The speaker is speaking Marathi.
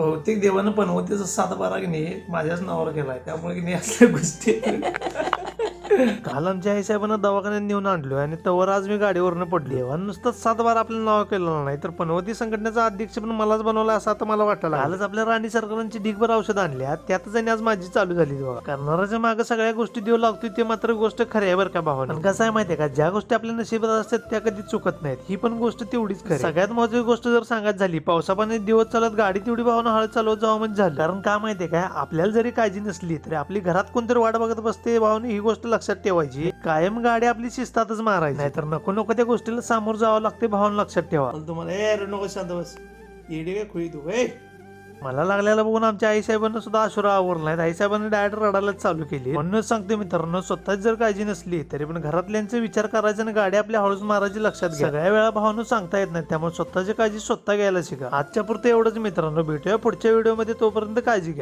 बहुतेक देवानं पनवतीचा सात बारा की नाही माझ्याच नावावर केलाय त्यामुळे की नाही असल्या गोष्टी काल आमच्या आई साहेबांना दवाखान्यात नेऊन आणलो आणि तवर आज मी गाडीवरनं पडली आणि नुसतंच सात बार आपलं नाव केलेलं नाही तर पनवती संघटनेचा अध्यक्ष पण मलाच बनवला असं आता मला वाटलं कालच आपल्या राणी सरकारांची ढीगभर औषधं आणल्या त्यातच आणि आज माझी चालू झाली बघा. करणाऱ्याच्या मागे सगळ्या गोष्टी देऊ लागतो ते मात्र गोष्ट खरी आहे बरं का भावा आणि कसं आहे माहितीये का ज्या गोष्टी आपल्या नशिबात असतात त्या कधी चुकत नाहीत. ही पण गोष्ट तेवढीच खरी सगळ्यात महत्वाची गोष्ट जर सांगत झाली पावसापाने दिवस चालत गाडी तेवढी भावना हळद चालवत जावं म्हणजे झालं. कारण का माहितीये काय आपल्याला जरी काळजी नसली तरी आपली घरात कोणतरी वाट बघत बसते भावने ही गोष्ट लक्षात ठेवायची. कायम गाडी आपली शिस्तातच मारायची. नाहीतर नको नको त्या गोष्टीला सामोर जावं लागते भावानं लक्षात ठेवा. तुम्हाला ए नको शांत बस. काय खुई तू ए. मला लागलेला बघून आमच्या आई साहेबांना सुद्धा आशुरा आवरला नाही आई साहेबांनी डायरेक्ट रडायलाच चालू केली. म्हणूनच सांगते मित्रांनो स्वतःच जर काळजी नसली तरी पण घरातल्यांचे विचार करायचे आणि गाडी आपल्या हळूच मारायची लक्षात घ्या. सगळ्या वेळा भावनं सांगता येत नाही त्यामुळे स्वतःची काळजी स्वतः घ्यायला शिका. आजच्या पुरतं एवढंच मित्रांनो. भेटूया पुढच्या व्हिडिओमध्ये तोपर्यंत काळजी घ्या.